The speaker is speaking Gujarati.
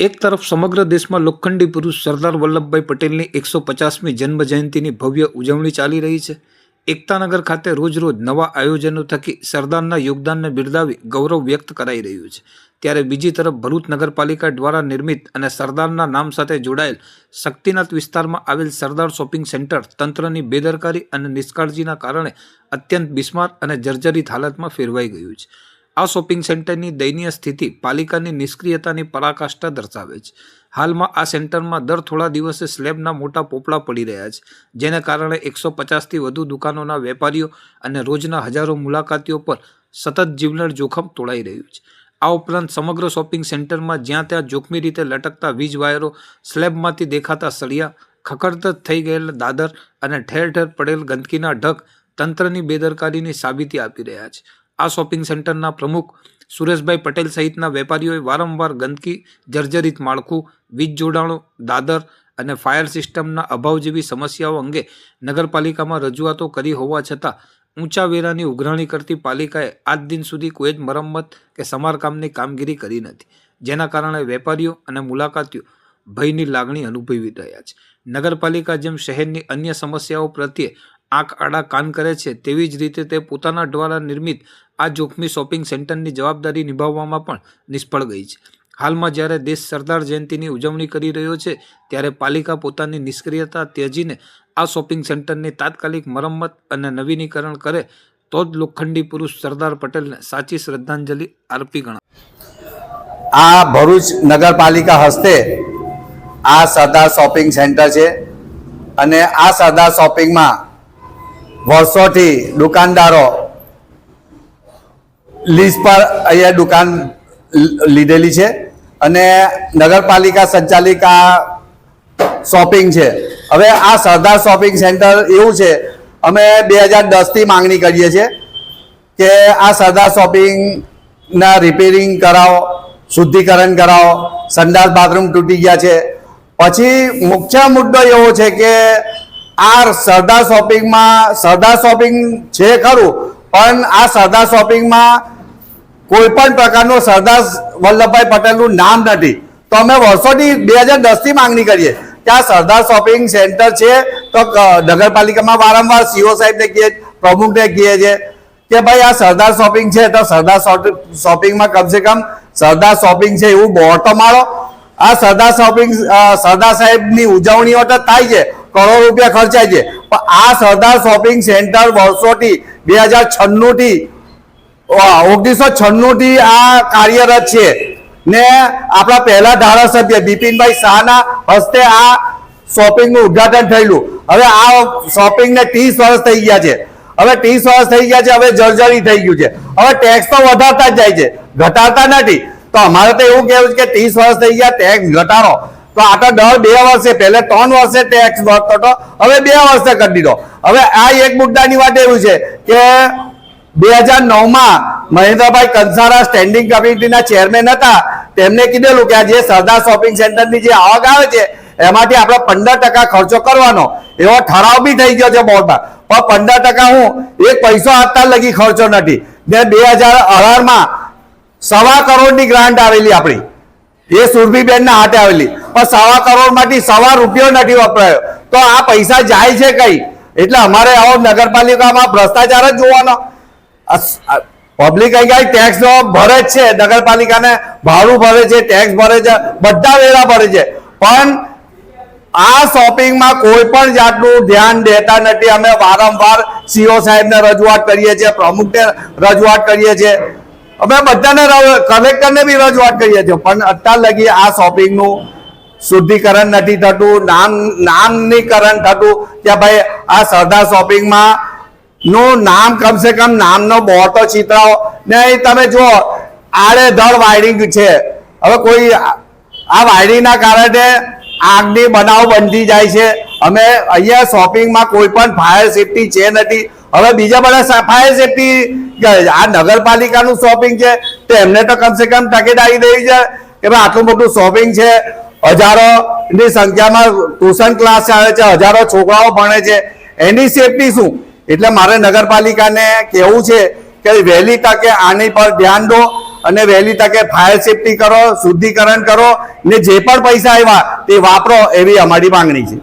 એક તરફ સમગ્ર દેશમાં લોખંડી પુરુષ સરદાર વલ્લભભાઈ પટેલની એકસો પચાસમી જન્મ જયંતિની ભવ્ય ઉજવણી ચાલી રહી છે. એકતાનગર ખાતે રોજ રોજ નવા આયોજનો થકી સરદારના યોગદાનને બિરદાવી ગૌરવ વ્યક્ત કરાઈ રહ્યું છે. ત્યારે બીજી તરફ ભરૂચ નગરપાલિકા દ્વારા નિર્મિત અને સરદારના નામ સાથે જોડાયેલ શક્તિનાથ વિસ્તારમાં આવેલ સરદાર શોપિંગ સેન્ટર તંત્રની બેદરકારી અને નિષ્કાળજીના કારણે અત્યંત બિસ્માર અને જર્જરિત હાલતમાં ફેરવાઈ ગયું છે. આ શોપિંગ સેન્ટરની દયનીય સ્થિતિ પાલિકાની નિષ્ક્રિયતાની પરાકાષ્ઠા દર્શાવે છે. હાલમાં આ સેન્ટરમાં દર થોડા દિવસે સ્લેબના મોટા પોપડા પડી રહ્યા છે, જેને કારણે એકસો પચાસથી વધુ દુકાનોના વેપારીઓ અને રોજના હજારો મુલાકાતીઓ પર સતત જીવલેણ જોખમ તોડાઈ રહ્યું છે. આ ઉપરાંત સમગ્ર શોપિંગ સેન્ટરમાં જ્યાં ત્યાં જોખમી રીતે લટકતા વીજ વાયરો, સ્લેબમાંથી દેખાતા સળિયા ખખડતજ થઈ ગયેલા દાદર અને ઠેર ઠેર પડેલ ગંદકીના ઢગ તંત્રની બેદરકારીની સાબિતી આપી રહ્યા છે. આ શોપિંગ સેન્ટરના પ્રમુખ સુરેશભાઈ પટેલ સહિતના વેપારીઓએ વારંવાર ગંદકી, જર્જરિત માળખું, વીજ જોડાણો, દાદર અને ફાયર સિસ્ટમના અભાવ જેવી સમસ્યાઓ અંગે નગરપાલિકામાં રજૂઆતો કરી હોવા છતાં ઊંચા વેરાની ઉઘરાણી કરતી પાલિકાએ આજ દિન સુધી કોઈ જ મરમ્મત કે સમારકામની કામગીરી કરી નથી, જેના કારણે વેપારીઓ અને મુલાકાતીઓ ભયની લાગણી અનુભવી રહ્યા છે. નગરપાલિકા જેમ શહેરની અન્ય સમસ્યાઓ પ્રત્યે આંખ આડા કાન કરે છે તેવી જ રીતે તે પોતાના દ્વારા નિર્મિત આ જોખમી શોપિંગ સેન્ટરની જવાબદારી નિભાવવામાં પણ નિષ્ફળ ગઈ છે. હાલમાં જ્યારે દેશ સરદાર જયંતિની ઉજવણી કરી રહ્યો છે, ત્યારે પાલિકા પોતાની નિષ્ક્રિયતા ત્યજીને આ શોપિંગ સેન્ટરની તાત્કાલિક મરમ્મત અને નવીનીકરણ કરે, તો જ લોખંડી પુરુષ સરદાર પટેલને સાચી શ્રદ્ધાંજલિ અર્પી ગણાય. આ ભરૂચ નગરપાલિકા હસ્તે આ સરદાર શોપિંગ સેન્ટર છે અને આ સરદાર શોપિંગમાં વર્ષોથી દુકાનદારો લીઝ પર અહીંયા દુકાન લીધેલી છે અને નગરપાલિકા સંચાલિકા શોપિંગ છે. હવે આ સરદાર શોપિંગ સેન્ટર એવું છે, અમે બે હજાર દસથી માંગણી કરીએ છીએ કે આ સરદાર શોપિંગના રિપેરિંગ કરાવો, શુદ્ધિકરણ કરાવો, સંડાસ બાથરૂમ તૂટી ગયા છે. પછી મુખ્ય મુદ્દો એવો છે કે આ સરદાર શોપિંગમાં, સરદાર શોપિંગ છે ખરું, પણ આ સરદાર શોપિંગમાં કોઈ પણ પ્રકારનું સરદાર વલ્લભભાઈ પટેલનું નામ નથી. તો અમે વર્ષોથી બે હજાર દસથી માંગણી કરીએ કે આ સરદાર શોપિંગ સેન્ટર છે, તો નગરપાલિકામાં વારંવાર સીઓ સાહેબને કહીએ પ્રમુખને કહીએ છીએ કે ભાઈ આ સરદાર શોપિંગ છે, તો સરદાર શોપ- શોપિંગમાં કમસે કમ સરદાર શોપિંગ છે એવું બોર્ડ તો મારો. આ સરદાર શોપિંગ સરદાર સાહેબની ઉજવણીઓ તો થાય છે કરોડ રૂપિયા ખર્ચાય છે. પણ આ સરદાર શોપિંગ સેન્ટર વર્ષોથી બે હજાર છન્નુંથી ઓગણીસો છન્નુંથી આ કાર્યરત છે. ને આપણા પહેલા ધારાસભ્ય બિપિનભાઈ શાહના હસ્તે આ શોપિંગનું ઉદ્ઘાટન થયેલું. હવે આ શોપિંગને ત્રીસ વર્ષ થઈ ગયા છે. હવે ત્રીસ વર્ષ થઈ ગયા છે, હવે જર્જરી થઈ ગયું છે. હવે ટેક્સ તો વધારતા જ જાય છે. ઘટાડતા નથી. તો અમારે તો એવું કહેવું છે કે ત્રીસ વર્ષ થઈ ગયા ટેક્સ ઘટાડો. તો આ તો દર બે વર્ષે, પહેલે ત્રણ વર્ષે ટેક્સ ભરતો હતો હવે બે વર્ષે કરી દીધો. હવે આ એક મુદ્દાની વાત એવું છે કે બે હજાર નવમાં મહેન્દ્રભાઈ કંસારા સ્ટેન્ડિંગ કમિટીના ચેરમેન હતા, તેમને કીધેલું કે આ જે સરદાર શોપિંગ સેન્ટરની જે આવક આવે છે, એમાંથી આપણે પંદર ટકા ખર્ચો કરવાનો. એવો ઠરાવ બી થઈ ગયો છે બોર્ડમાં. પણ પંદર ટકા હું એક પૈસો આપતા લગી ખર્ચો નથી. ને બે હજાર અઢારમાં સવા કરોડની ગ્રાન્ટ આવેલી આપણી. એ સુરભીબેનના હાથે આવેલી. પણ સવા કરોડમાંથી સવા રૂપિયો નથી વપરાયો. તો આ પૈસા જાય છે કઈ? એટલે અમારે આવો નગરપાલિકામાં ભ્રષ્ટાચાર જ જોવાનો. પબ્લિક અહીંયા ટેક્સ ભરે જ છે. નગરપાલિકાને ભાડું ભરે છે ટેક્સ ભરે છે, બધા વેરા ભરે છે. પણ આ શોપિંગમાં કોઈ પણ જાતનું ધ્યાન દેતા નથી. અમે વારંવાર સીઓ સાહેબને રજૂઆત કરીએ છીએ, પ્રમુખને રજૂઆત કરીએ છીએ. અમે બધાને કલેક્ટરને બી રજૂઆત કરીએ છીએ, પણ અત્યાર લગી આ શોપિંગનું શુદ્ધિકરણ નથી થતું નામ નામનીકરણ થતું, કે ભાઈ આ સરદાર શોપિંગમાં નું નામ કમસે કમ નામનો બહુ તો ચિતરાવો ને તમે જુઓ આડેધડ વાયરિંગ છે. હવે કોઈ આ વાયરિંગના કારણે આગની બનાવ બનતી જાય છે. અમે અહીંયા શોપિંગમાં કોઈ પણ ફાયર સેફટી છે નથી. હવે બીજા બધા ફાયર સેફટી આ નગરપાલિકાનું શોપિંગ છે, તો એમને તો કમસે કમ તકેદારી દેવી છે. કે ભાઈ, આટલું મોટું શોપિંગ છે, હજારોની સંખ્યામાં ટ્યુશન ક્લાસ આવે છે, હજારો છોકરાઓ ભણે છે. એની સેફટી શું? એટલે મારે નગરપાલિકાને કહેવું છે કે વહેલી તકે આની પર ધ્યાન દો અને વહેલી તકે ફાયર સેફટી કરો, શુદ્ધિકરણ કરો ને જે પણ પૈસા આવ્યા તે વાપરો એવી અમારી માંગણી છે.